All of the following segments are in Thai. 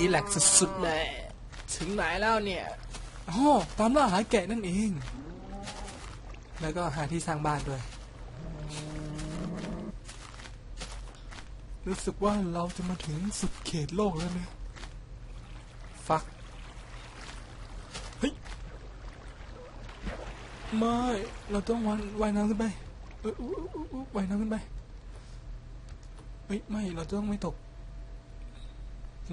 นี้แหลกสุดๆเลย ถึงไหนแล้วเนี่ยอ๋อตามล่าหาแกะนั่นเอง แล้วก็หาที่สร้างบ้านด้วย รู้สึกว่าเราจะมาถึงสุดเขตโลกแล้วเนี่ยฟักเฮ้ยไม่เราต้องวันว่ายน้ำขึ้นไปว่ายน้ำขึ้นไปเฮ้ยไม่เราต้องไม่ตก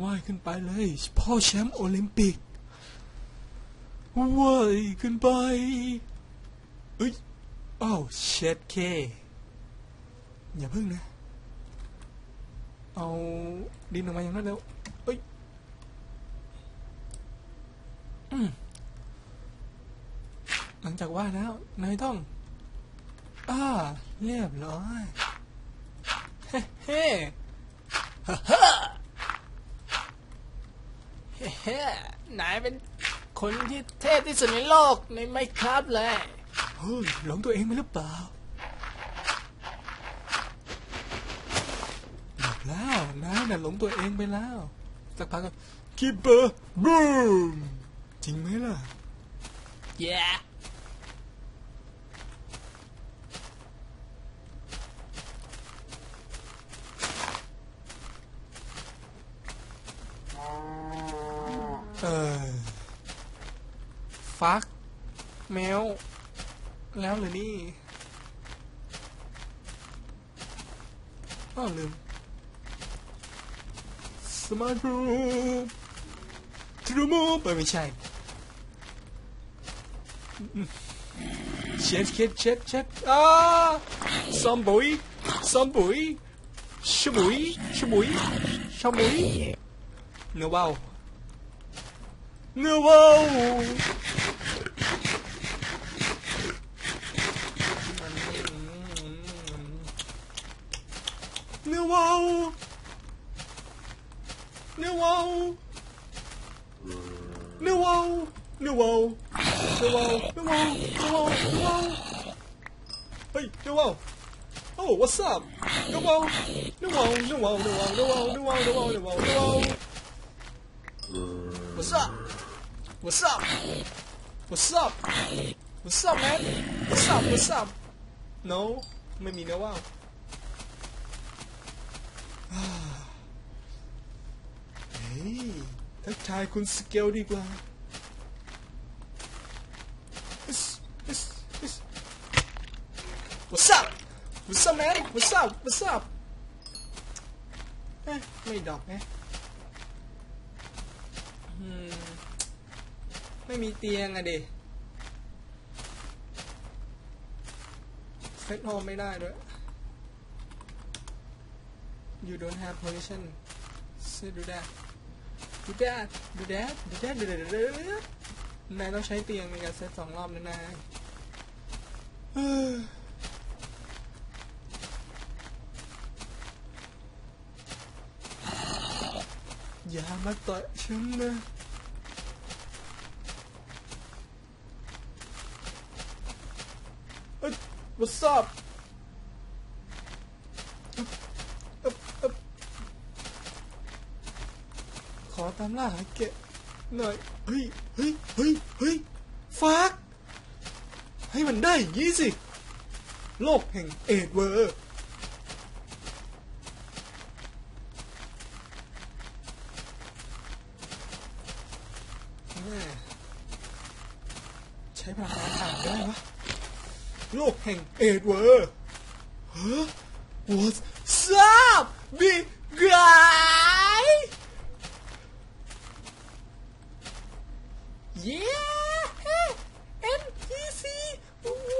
ว่ายขึ้นไปเลย พ่อแชมป์โอลิมปิกว่ายขึ้นไปเอ้ยอ้าวเช็ดเค อย่าพึ่งนะ เอาดินออกมาอย่างนั้นเร็วเอ้ยหลังจากว่าแล้วนายต้องอ่าเรียบร้อย เฮ้เฮ้ฮ่า เฮ้เฮ้นายเป็นคนที่เท่ที่สุดในโลกในไมครับเลยเฮ้ยหลงตัวเองไปหรือเปล่าบอกแล้วนายน่ะหลงตัวเองไปแล้ว สักพักก็คิปเปอร์บูมจริงไหมล่ะ Yeah. เออ ฟักแมว แล้วเหรือนี่อ้าวลืมสมาร์ทรูมทรูมูไปไม่ใช่เช็ดเช็ดเช็ดเช็ดอ่าซอมบุยซอมบุยชะบุยชะบุยชะบุยเนื้อว่าวเนื้อว่าว เนื้อว่าวเนื้อว่าวเนื้อว่าว What's up? What's up? What's up? What's up, man? What's up? What's up? No ไม่มีนะว่าว อ่าเฮ้ยทักทายคุณสเกลดีกว่า What's up? What's up, man? What's up? What's up? เอ๊ะไม่ดอกแฮะไม่มีเตียงอะดิเซตโฮมไม่ได้ด้วย you don't have position so do that do that do that do that do that do that do that นายต้องใช้เตียงในการเซตสองรอบนะนายอย่ามาต่อยฉันนะเอ้ย what's up อึ๊บขอตามล่าหาแกะ หน่อยเฮ้ยเฮ้ยเฮ้ยเฮ้ยฟักให้มันได้อย่างนี้สิ โลกแห่งเอ็ดเวอร์ใช้พลังงานอ่านได้วะโลกแห่งเอ็ดเวอร์เฮ้อ What's up big guy Yeah NPC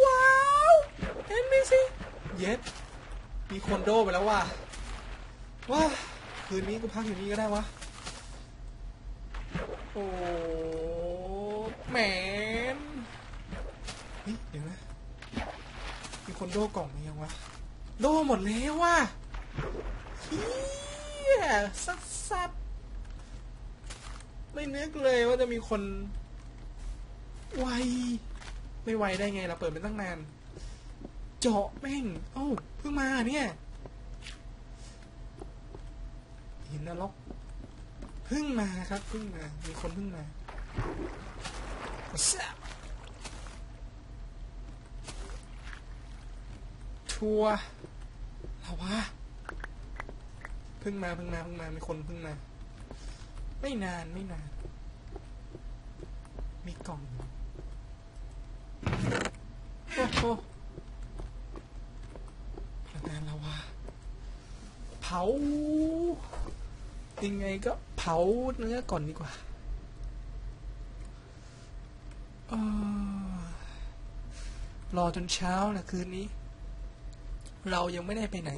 ว้าว NPC เย็ดมีคนโดไปแล้วว่ะว้าคืนนี้กูพักอยู่นี่ก็ได้วะ โอ้แหมนเฮ้ยเดี๋ยวนะ มีคนโดกล่องมายังวะ โดหมดแล้วว่ะเฮียสัสสัสไม่นึกเลยว่าจะมีคน ไวไม่ไวได้ไงเราเปิดเป็นตั้งนาน เจาะแม่ง เอ้าเพิ่งมาเนี่ยหินนรกเพิ่งมาครับเพิ่งมา มีคนเพิ่งมาแซ่บทัวร์เราวะเพิ่งมาเพิ่งมาเพิ่งมามีคนเพิ่งมา ไม่นานไม่นาน มีกล่องอยู่ โอ้พลังงานเราวะเผายังไงก็เผาเนื้อก่อนดีกว่าอรอจนเช้านะคืนนี้ เรายังไม่ได้ไปไหน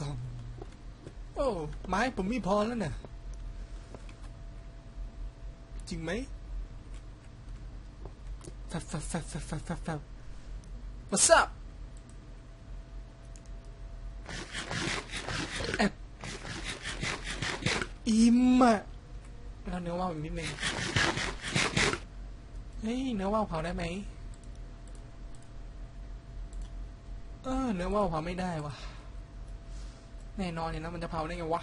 กองโอ้ ไม้ผมมีพอแล้วนะ่ะ ริงไหมแฟบแฟบแฟบแฟบแฟบแฟบแฟบ What's up แอบอิ่มอะเราเนื้อว่าวอีกนิดนึงเฮ้ยเนื้อว่าวเผาได้ไหมเออเนื้อว่าวเผาไม่ได้วะแน่นอนเนี่ยนะมันจะเผาได้ไงวะ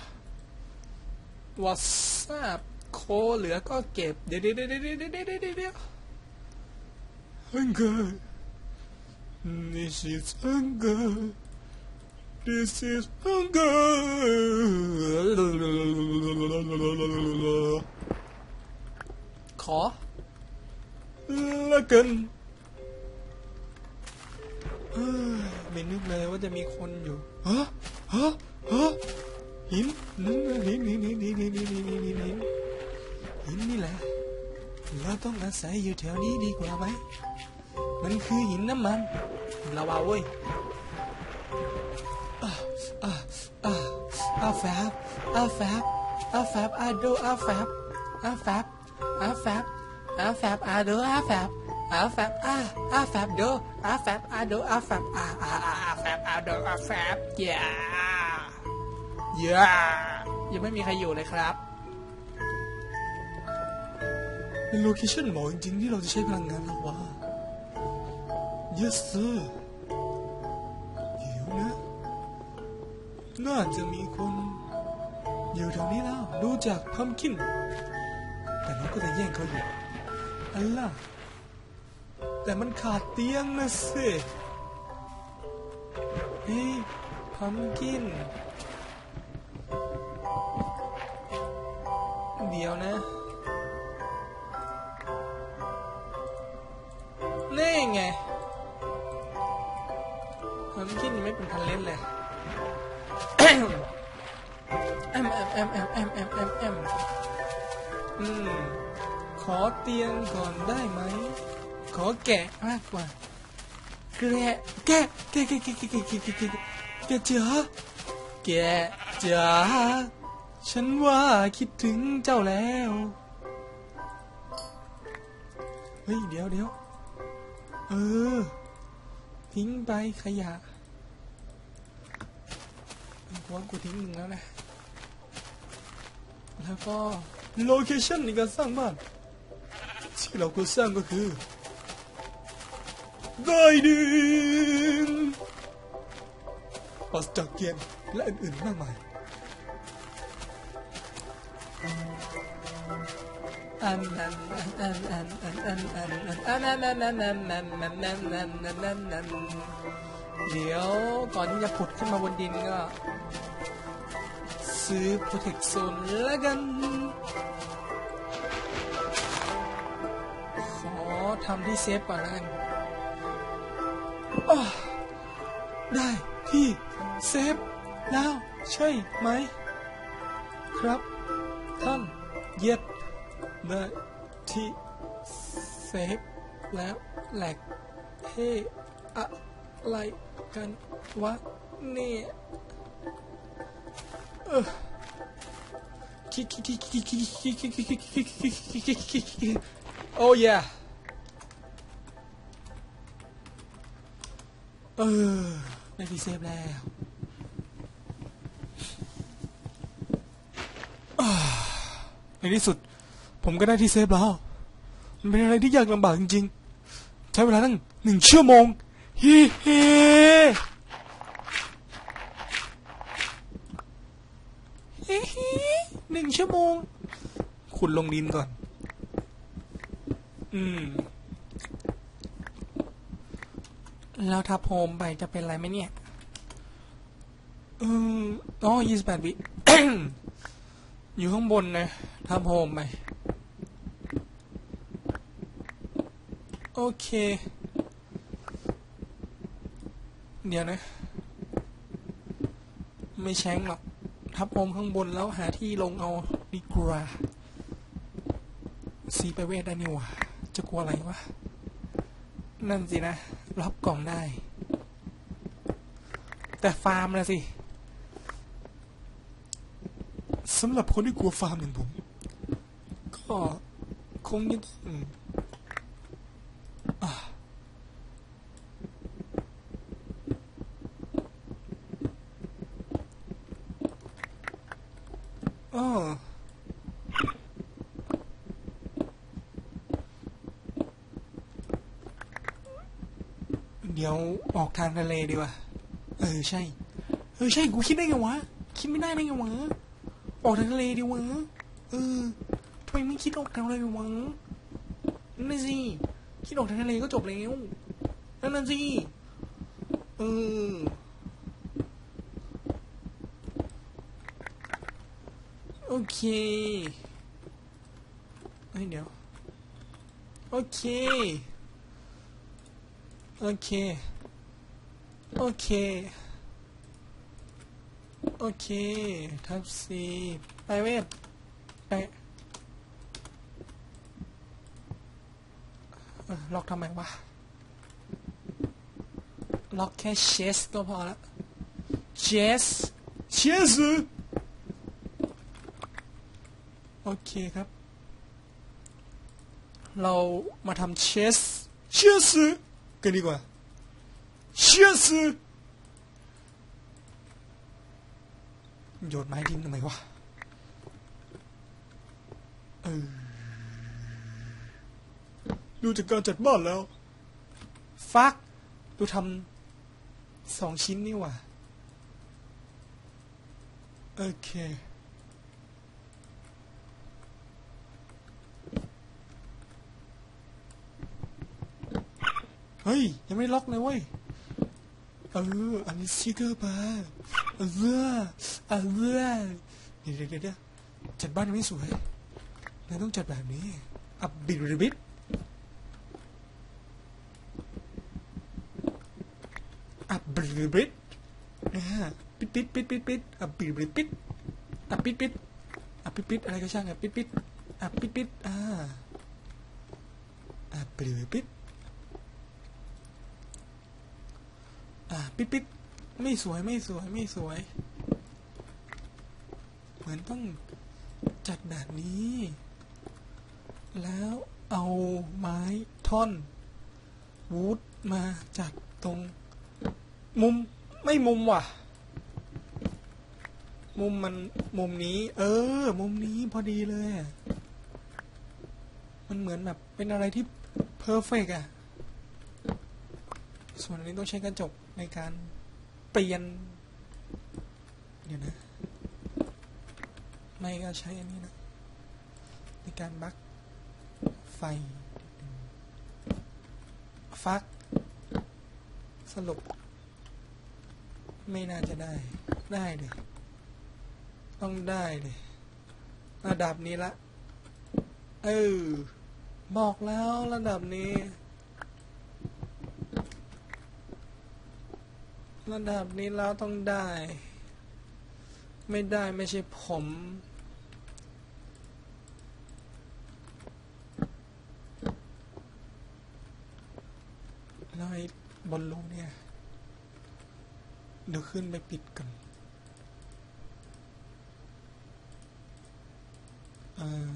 What's up โคเหลือก็เก็บ เดี๋ยวเดี๋ยวเดี๋ยวเดี๋ยวเดี๋ยวเดี๋ยวเดี๋ยวเดี๋ยว Hunger This is hunger This is hunger ขอละกันเอ้ยไม่นึกเลยว่าจะมีคนอยู่ฮะฮะฮะหินหินหินหินหินหินหินหินหินหินหิน หินนี่แหละ เราต้องอาศัยอยู่แถวนี้ดีกว่าไหม มันคือหินน้ำมันเราเอาเว้ยอาอาอาอาแฟบอาแฟบอาแฟบอาดูอาแฟบอาแฟบอาแฟบอาแฟบอาดูอาแฟบอาแฟบอาอาแฟบดูอาแฟบอาดูอาแฟบอาอาอาอาแฟบอาดูอาแฟบอย่าอย่ายังไม่มีใครอยู่เลยครับ เป็นโลเคชั่นหมาะจริงๆที่เราจะใช้พลังงานลาวา yes sir เดี๋ยวนะ น่าจะมีคนอยู่แถวนี้แล้ว ดูจากพัมคิน แต่เราก็จะแย่งเขาอยู่อัลล่ะ แต่มันขาดเตียงนะสิเฮ้ยพัมคิน เดี๋ยวนะ นี่ไงพัมคินยังไม่เป็นทันเล่นเลยแอมแอมแอมแอมแอมแอมแอมแอมอืม ขอเตียงก่อนได้ไหม ขอแกะมากกว่าแกะแกะแกะแกะแกะแกะแกะแกะแกะแกะแกะจ๋าแกะจ๋าฉันว่าคิดถึงเจ้าแล้ว เฮ้ย เดี๋ยวเดี๋ยว เออ ทิ้งไปขยะกูว่ากูทิ้งหนึ่งแล้วนะ แล้วก็โลเคชั่นในการสร้างบ้านที่เราควรสร้างก็คือได้ดินปัสจากเกียนและอื่นๆมากมาย เดี๋ยวก่อนที่จะผุดขึ้นมาบนดินก็ ซื้อ Protect Zone ละกัน ขอทำที่เซฟก่อนละกันได้ที่เซฟแล้วใช่ไหม ครับ ท่านเย็ ดได้ที่เซฟแล้วแหลกเฮ้อะไรกันวะเนี่ยโอ้ยเออได้ที่เซฟแล้วในที่สุด ผมก็ได้ที่เซฟแล้ว มันเป็นอะไรที่ยากลำบากจริงๆ ใช้เวลาตั้งหนึ่งชั่วโมงฮิฮิฮิฮิหนึ่งชั่วโมง ขุดลงดินก่อน อืม แล้วทับโฮมไปจะเป็นอะไรไหมเนี่ย อืมอ๋อยี่สิบแปดวิอยู่ข้างบนนะทับโฮมไป โอเค เดี๋ยวนะ ไม่แช้งหรอก ทับโฮมข้างบนแล้วหาที่ลงเอาดีกว่าซีไปเวทได้นี่หว่าจะกลัวอะไรวะ นั่นสินะ รับกล่องได้ แต่ฟาร์มนะสิสำหรับคนที่กลัวฟาร์มอย่างผม ก็คงยังต้องอะอ้อ เดี๋ยวออกทางทะเลดีกว่า เออใช่ เออใช่กูคิดได้ไงวะ คิดไม่ได้ได้ไงวะ ออกทางทะเลดีวะ เออทำไมไม่คิดออกทางทะเลวะนั่นนะสิ คิดออกทางทะเลก็จบแล้ว นั่นน่ะสิ เออโอเคเฮ้ยเดี๋ยว โอเค โอเค โอเค โอเค ทับซีไปเวทไปเออล็อกทำไมวะ ล็อกแค่เชสก็พอละเชสเชสโอเคครับ เรามาทำเชสเชส กันดีกว่าเชสโยนไม้ทิ้งทำไมวะเออดูจากการจัดบ้านแล้ว ฟัก ดูทำสองชิ้นนี่ว่าโอเค เฮ้ย ยังไม่ล็อกเลยเว้ย เออ อันนี้สติกเกอร์มาเออเออเดี๋ยวเดี๋ยวเดี๋ยวจัดบ้านยังไม่สวยเราต้องจัดแบบนี้ อับบิริบิดอับบิริบิดนะฮะปิดปิดปิดปิดปิดอับบิริบิดปิดอับปิดปิดอับปิดปิดอะไรก็ช่างอะปิดปิดอับปิดปิดอ่าอับบิริบิด อ่า ปิดปิดไม่สวยไม่สวยไม่สวย เหมือนต้องจัดแบบนี้ แล้วเอาไม้ท่อนวูดมาจากตรง มุมไม่มุมว่ะ มุมมันมุมนี้ เออ มุมนี้พอดีเลย มันเหมือนแบบเป็นอะไรที่เพอร์เฟกอะส่วนอันนี้ต้องใช้กระจก ในการเปลี่ยนเดี๋ยวนะ ไม่ก็ใช้อันนี้นะ ในการบักไฟ ฟัก สรุป ไม่น่าจะได้ ได้เลยต้องได้เลยระดับนี้ละ เออ บอกแล้วระดับนี้ ระดับนี้แล้วต้องได้ ไม่ได้ไม่ใช่ผมแล้วไอ้บอลลูนเนี่ย เดี๋ยวขึ้นไปปิดกันเออ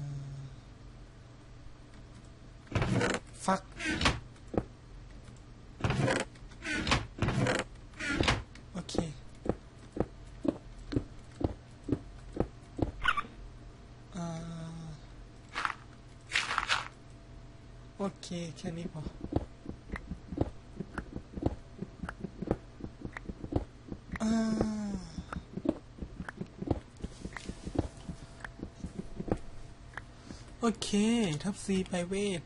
ฟัก โอเค อ่า โอเค แค่นี้พอโอเค ทับซีไปเวท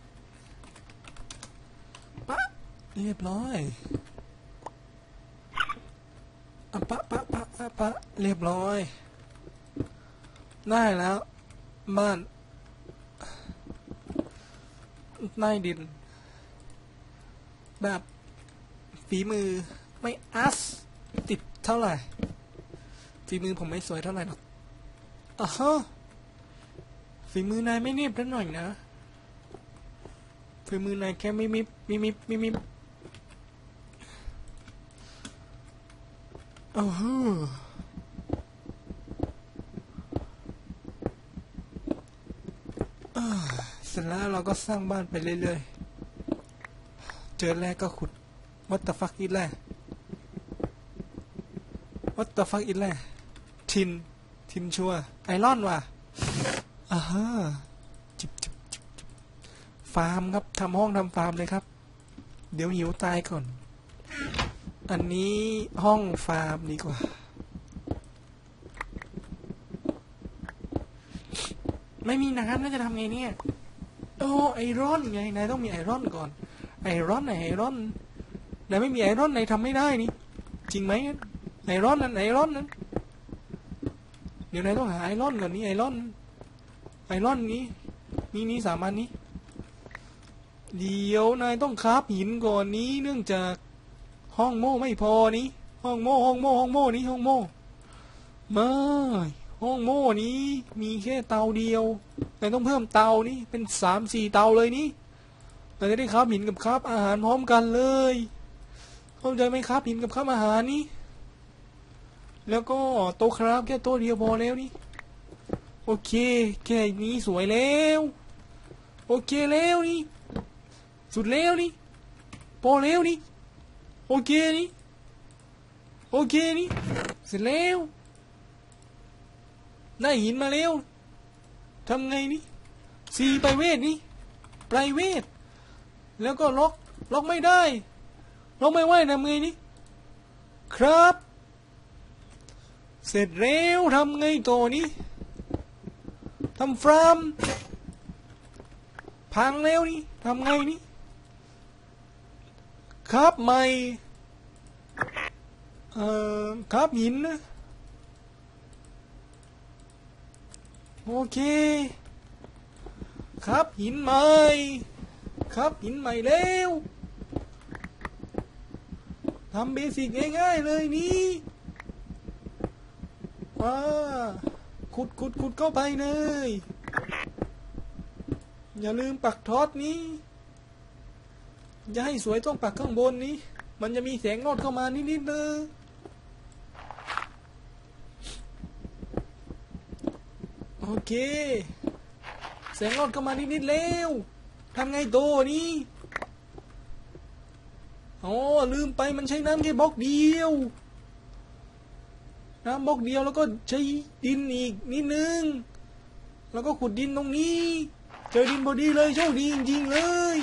ปะเรียบร้อยอะปะปะปะปะปะเรียบร้อย ได้แล้ว บ้านใต้ดิน แบบฝีมือไม่อัสติดเท่าไหร่ฝีมือผมไม่สวยเท่าไหร่หรอกอะฮะฝีมือนายไม่เนียบนิดหน่อยนะฝีมือนายแค่ไม่มิบมิมิบมิมิบอ้าฮู้อ่าเสร็จแล้วเราก็สร้างบ้านไปเรื่อยๆ เจอแรกก็ขุด What the fuck is แร What the fuck is แรกทิน ทินชัวไอรอนว่ะอ่าฮะจิบจิบจิบจิบฟาร์มครับทำห้องทำฟาร์มเลยครับ เดี๋ยวหิวตายก่อน อันนี้ห้องฟาร์มดีกว่าไม่มีน้ำน่าจะทำไงเนี่ย โอ้ไอรอนไงนายต้องมีไอรอนก่อน ไอรอนไอรอนนายไม่มีไอรอนนายทำไม่ได้นี่ จริงไหมไอรอนนั้นไอรอนนั้นเดี๋ยวนายต้องหาไอรอนก่อนนี่ไอรอนไอรอนนี้นี่นี่สามอันนี้เดี๋ยวนายต้องคราบหินก่อนนี้ เนื่องจากห้องโม่ไม่พอนี้ ห้องโม่ห้องโม่ห้องโม่นี้ห้องโม่ไม่ห้องโม่นี้มีแค่เตาเดียวนายต้องเพิ่มเตานี้เป็นสามสี่เตาเลยนี่ เราจะได้คราบหินกับคราบอาหารพร้อมกันเลยเข้าใจไหมคราบหินกับคราบอาหารนี่แล้วก็โต๊ะครับแค่โต๊ะเดียวพอแล้วนี่โอเคแค่นี้สวยแล้วโอเคแล้วนี่สุดแล้วนี่พอแล้วนี่โอเคนี่โอเคนี่เสร็จแล้วได้หินมาแล้วทำไงนี่ซีไปเวทนี่ไปเวท แล้วก็ล็อกล็อกไม่ได้ล็อกไม่ไหวทำไงนี่ครับ เสร็จแล้วทำไงต่อนี้ทำฟร์มพังแล้วนี่ทำไงนี่ครับใหม่เอ่อครับหินนะโอเค ครับหินใหม่ ครับหินใหม่แล้วทำเบสิกง่ายๆเลยนี่ว้าขุดขุดขุดเข้าไปเลย อย่าลืมปักทอดนี้อย่าให้สวยต้องปักข้างบนนี้ มันจะมีแสงรอดเข้ามานิดๆเลยโอเค แสงรอดเข้ามานิดๆแล้ว ทำไงโตนี้อ๋อลืมไปมันใช้น้ำแค่บล็อกเดียว น้ำบล็อกเดียวแล้วก็ใช้ดินอีกนิดนึง แล้วก็ขุดดินตรงนี้ เจอดินพอดีเลยโชคดีจริงๆเลย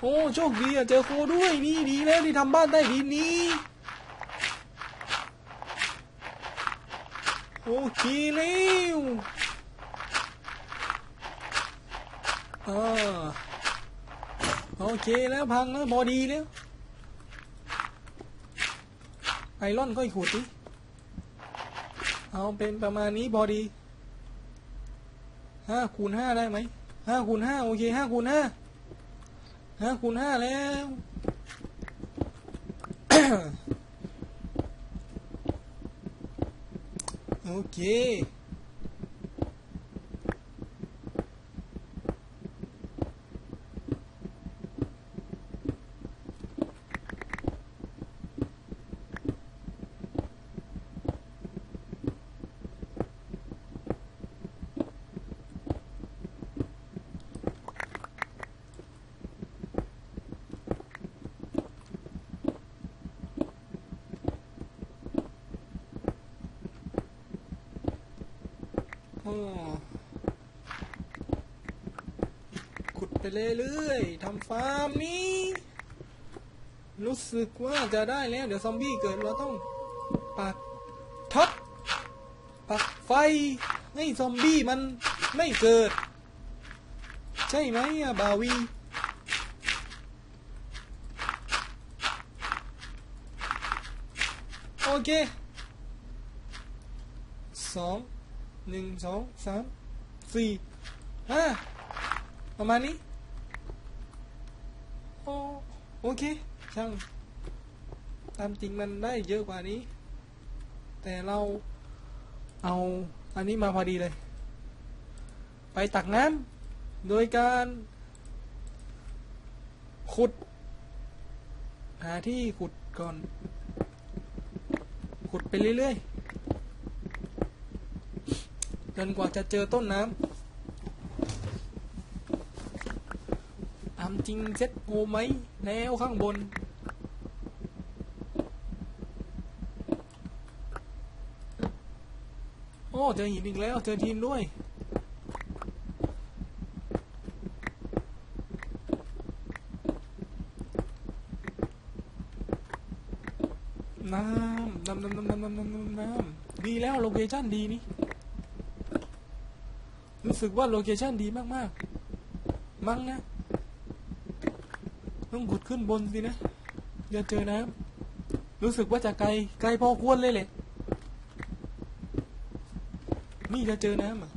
โอ้โชคดีอะเจอโคด้วยนี่ดีแล้วที่ทำบ้านใต้ดินนี้โอเคแล้ว อ่าโอเคแล้วพังแล้วพอดีแล้วไอรอนก็ขุดดิเอาเป็นประมาณนี้พอดีห้าคูณห้าได้ไหมห้าคูณห้าโอเคห้าคูณห้าห้าคูณห้าแล้วโอเค โอ้ขุดไป เรื่อยๆทำฟาร์มนี้ รู้สึกว่าจะได้แล้ว เดี๋ยวซอมบี้เกิดเราต้องปักท็อตปักไฟให้ซอมบี้มันไม่เกิด ใช่ไหมอะบาวีโอเคสองหนึ่งสองสามสี่ห้าประมาณนี้ อโอเค ช่างตามจริงมันได้เยอะกว่านี้ แต่เราเอาอันนี้มาพอดีเลย ไปตักน้ำโดยการขุด หาที่ขุดก่อน ขุดไปเรื่อยๆจนกว่าจะเจอต้นน้ำามจริงเซ็ตโงไหมแล้วข้างบน โอ้เจอหินอีกแล้ว เจอทีมด้วยน้ำน้ำน้ำน้ำน้ำน้ำน้ำน้ำน้ำดีแล้วโลเคชั่นดีนี่ รู้สึกว่าโลเคชั่นดีมาก ๆ มั้งนะ ต้องขุดขึ้นบนสินะจะเจอน้ำรู้สึกว่าจะไกลไกลพอควรเลยแหละนี่จะเจอน้ำอะ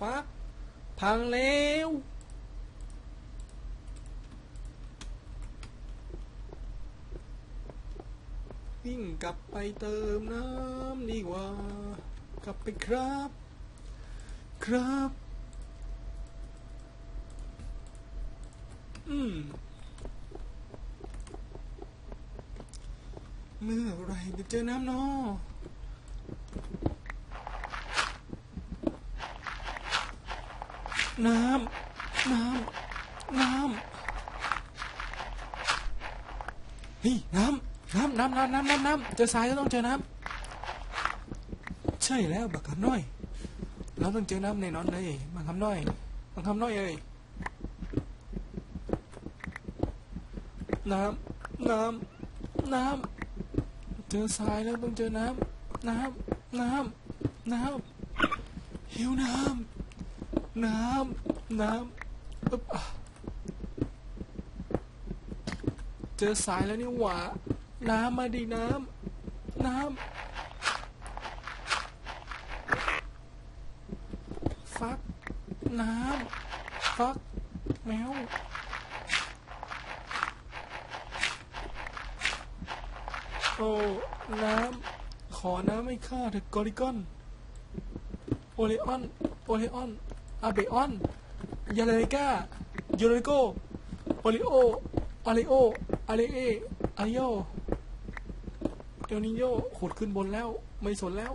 ฟัก พังแล้ววิ่งกลับไปเติมน้ำดีกว่า กลับไปครับ ครับ อืม เมื่อไรจะเจอน้ำเนอ น้ำ น้ำ น้ำ เฮ้ยน้ำน้ำน้ำน้ำน้ำน้ำน้ำเจอทรายก็ต้องเจอน้ำใช่แล้วบักคำน้อย เราต้องเจอน้ำแน่นอนเลยบักคำน้อยบักคำน้อยเอ้ยน้ำน้ำน้ำเจอทรายแล้วต้องเจอน้ำน้ำน้ำน้ำหิวน้ำน้ำน้ำ อึ๊บอะเจอสายแล้วนี่หว่าน้ำมาดิน้ำน้ำฟัก น้ำฟัก แมวโอ้น้ำขอน้ำไม่ข้าเถอะกอริกอน โอเลออน โอเลออน อาเบออน ยาเลกายูเรโกโอริโอโอาริโอ อาริเออายโยเอลนิโยขุดขึ้นบนแล้ว ไม่สนแล้ว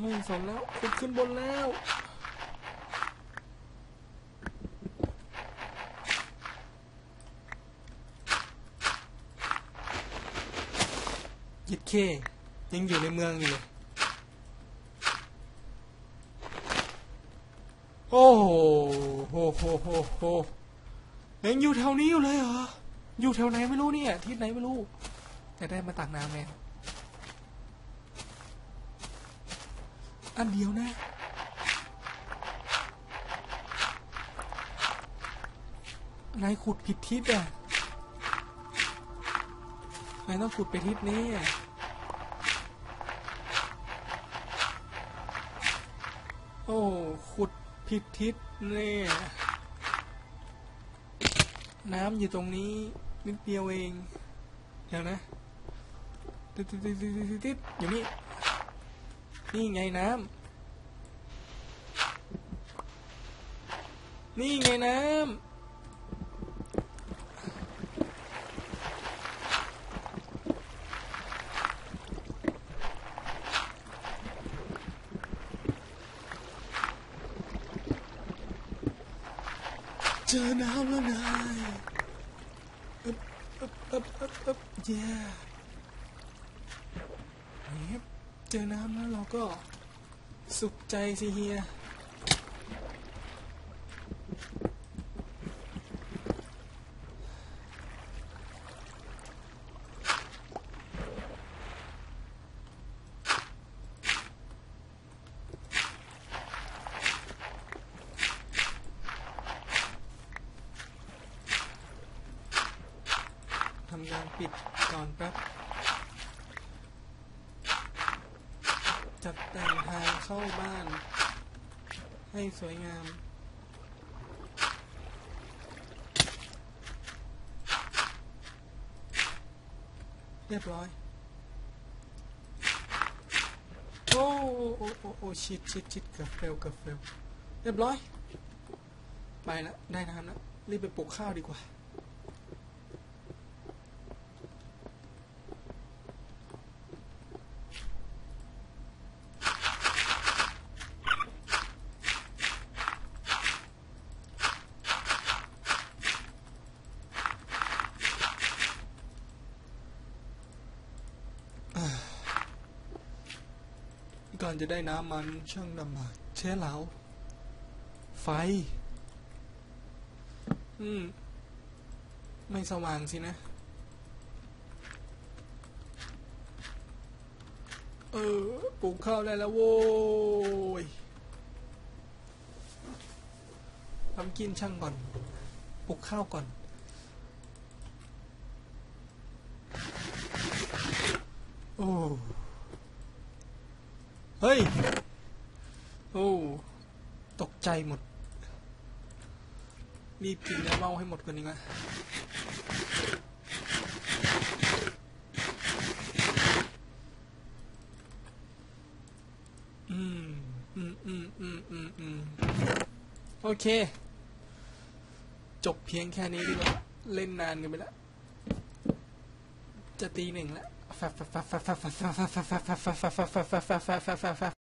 ไม่สนแล้วขุดขึ้นบนแล้ว เค ยังอยู่ในเมืองอยู่ โอ้โหโหโหโหโหยังอยู่แถวนี้อยู่เลยเหรอ อยู่แถวไหนไม่รู้เนี่ยทิศไหนไม่รู้ แต่ได้มาตักน้ำแล้วอันเดียวนะนายขุดผิดทิศอะนายต้องขุดไปทิศนี้ อะโอ้ ขุดผิดทิศเนี่ยน้ำอยู่ตรงนี้นิดเดียวเอง เดี๋ยวนะ ติดติดติดติดติดติดอยู่นี่นี่ไงน้ำ นี่ไงน้ำ เจอน้ำแล้วนายอึบอึบอึบอึบอึบเย้นี่ เจอน้ำแล้วเราก็สุขใจสิเฮีย ทำงานปิดก่อนแป๊บ จัดแต่งทางเข้าบ้าน ให้สวยงาม เรียบร้อย โอ้โอ้โอ้โอ้ชิดชิดชิดเกือบเฟลเกือบเฟลเรียบร้อย ไปแล้วได้น้ำแล้วรีบไปปลูกข้าวดีกว่า จะได้น้ำมันช่างลำบากเชื้อเหลาไฟ อืม ไม่สว่างสินะ เออปลูกข้าวได้แล้วโว้ยทำกินช่างก่อน ปลูกข้าวก่อน โอ้ เฮ้ย โอ้ ตกใจหมดรีบกินแล้วเล่าให้หมดก่อนดีกว่าอืม อืมอืมอืมอืมอืมโอเค จบเพียงแค่นี้ดีกว่า เล่นนานกันไปแล้ว จะตีหนึ่งแล้ว fa fa fa fa fa fa fa fa fa fa fa fa fa fa fa fa fa